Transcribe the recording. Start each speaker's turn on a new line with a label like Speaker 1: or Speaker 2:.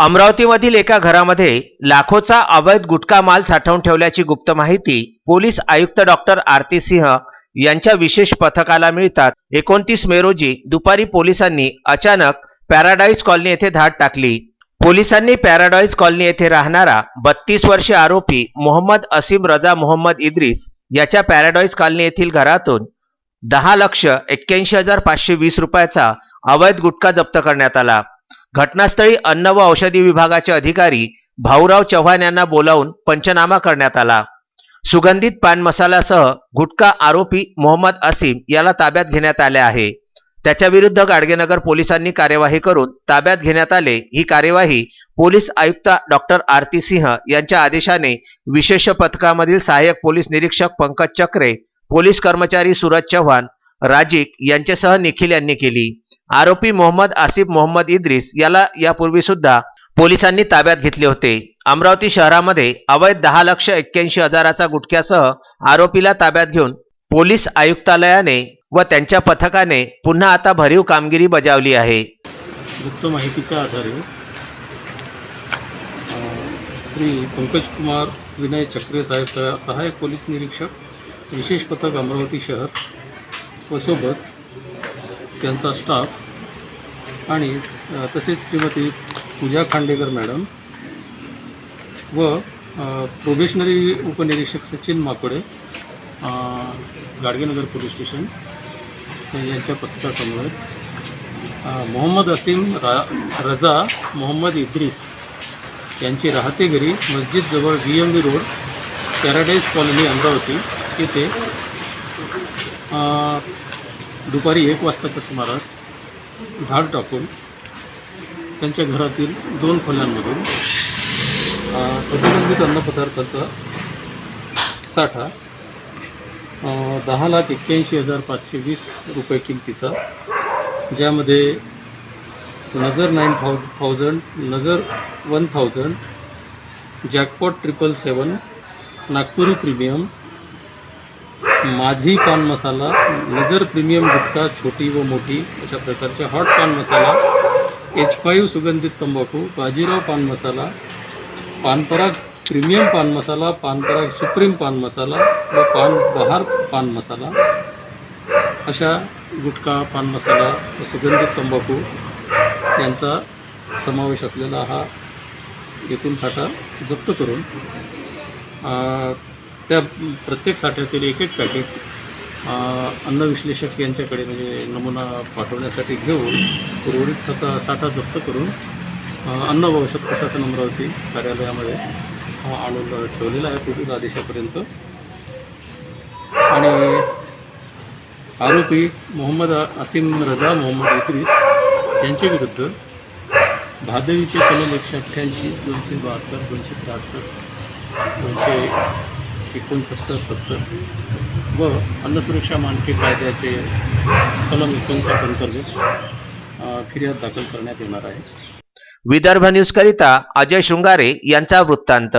Speaker 1: अमरावतीमधील एका घरामध्ये लाखोचा अवैध गुटखा माल साठवून ठेवल्याची गुप्त माहिती पोलीस आयुक्त डॉक्टर आरती सिंह यांच्या विशेष पथकाला मिळतात एकोणतीस मे रोजी दुपारी पोलिसांनी अचानक पॅराडाईज कॉलनी येथे धाड टाकली. पोलिसांनी पॅराडाईज कॉलनी येथे राहणारा बत्तीस वर्षीय आरोपी मोहम्मद असीम रजा मोहम्मद इद्रिस याच्या पॅराडाईज कॉलनी येथील घरातून दहा लक्ष एक्क्याऐंशी हजार पाचशे वीस रुपयाचा अवैध गुटखा जप्त करण्यात आला. घटनास्थळी अन्न व औषधी विभागाचे अधिकारी भाऊराव चव्हाण यांना बोलावून पंचनामा करण्यात आला. सुगंधित पान मसाल्यासह गुटखा आरोपी मोहम्मद असीम याला ताब्यात घेण्यात आले आहे. त्याच्याविरुद्ध गाडगेनगर पोलिसांनी कार्यवाही करून ताब्यात घेण्यात आले. ही कार्यवाही पोलीस आयुक्त डॉक्टर आरती सिंह यांच्या आदेशाने विशेष पथकामधील सहाय्यक पोलीस निरीक्षक पंकज चक्रे पोलीस कर्मचारी सूरज चव्हाण राजिक यांच्यासह निखिल यांनी केली. आरोपी मोहम्मद आसिफ मोहम्मद इद्रिस याला यापूर्वी सुद्धा पोलिसांनी ताब्यात घेतले होते. अमरावती शहरामध्ये अवैध दहा लक्ष एक्क्याऐंशी हजाराचा गुटख्यासह आरोपीला ताब्यात घेऊन पोलीस आयुक्तालयाने व त्यांच्या पथकाने पुन्हा आता भरीव कामगिरी बजावली आहे.
Speaker 2: गुप्त माहितीच्या आधारे श्री पंकज कुमार विनय चक्रे साहेब सहाय्यक पोलीस निरीक्षक विशेष पथक अमरावती शहर व सोबत त्यांचा स्टाफ आणि तसेच श्रीमती पूजा खांडेकर मॅडम व प्रोबेशनरी उपनिरीक्षक सचिन माकोडे गाडगेनगर पोलीस स्टेशन यांच्या पथकासमोर मोहम्मद असीम रा रजा मोहम्मद इद्रिस यांची राहते घरी मस्जिदजवळ V M B road paradise colony Amravati येथे दुपारी एक वाजताच्या सुमारास धाड टाकून त्यांच्या घरातील दोन खोल्यांमधून प्रतिबंधित अन्नपदार्थाचा साठा दहा लाख एक्क्याऐंशी हजार पाचशे वीस रुपये किमतीचा ज्यामध्ये नजर नाईन थाउ थाउजंड नजर one thousand jackpot triple seven Nagpuri premium माझी पान मसाला नजर प्रीमियम गुटखा छोटी व मोठी अशा प्रकारचे हॉट पान मसाला एच फाईव्ह सुगंधित तंबाखू बाजीराव पान मसाला पानपराग प्रीमियम पान मसाला पानपराग सुप्रीम पान मसाला व पान बहार पान मसाला अशा गुटखा पान मसाला व सुगंधित तंबाखू यांचा समावेश असलेला हा एकूण साठा जप्त करून त्या प्रत्येक साठ्यातील एक एक पॅकेट अन्न विश्लेषक यांच्याकडे म्हणजे नमुना पाठवण्यासाठी घेऊन उर्वरित साठा साठा जप्त करून अन्न व प्रशासन अमरावती कार्यालयामध्ये हा आणून ठेवलेला आहे पुढील आदेशापर्यंत. आणि आरोपी मोहम्मद असीम रजा मोहम्मद इक्रीस यांच्या विरुद्ध भादवीचे कलम एकशे अठ्ठ्याऐंशी दोनशे बहात्तर दोनशे त्र्याहत्तर दोनशे एकोणसत्तर सत्तर. व अन्नसुरक्षा मानके कायद्याचे कलम एकोणसाठ अंतर्गत फिर्याद दाखल करण्यात येणार आहे.
Speaker 1: विदर्भ न्यूजकरिता अजय शृंगारे यांचा वृत्तांत.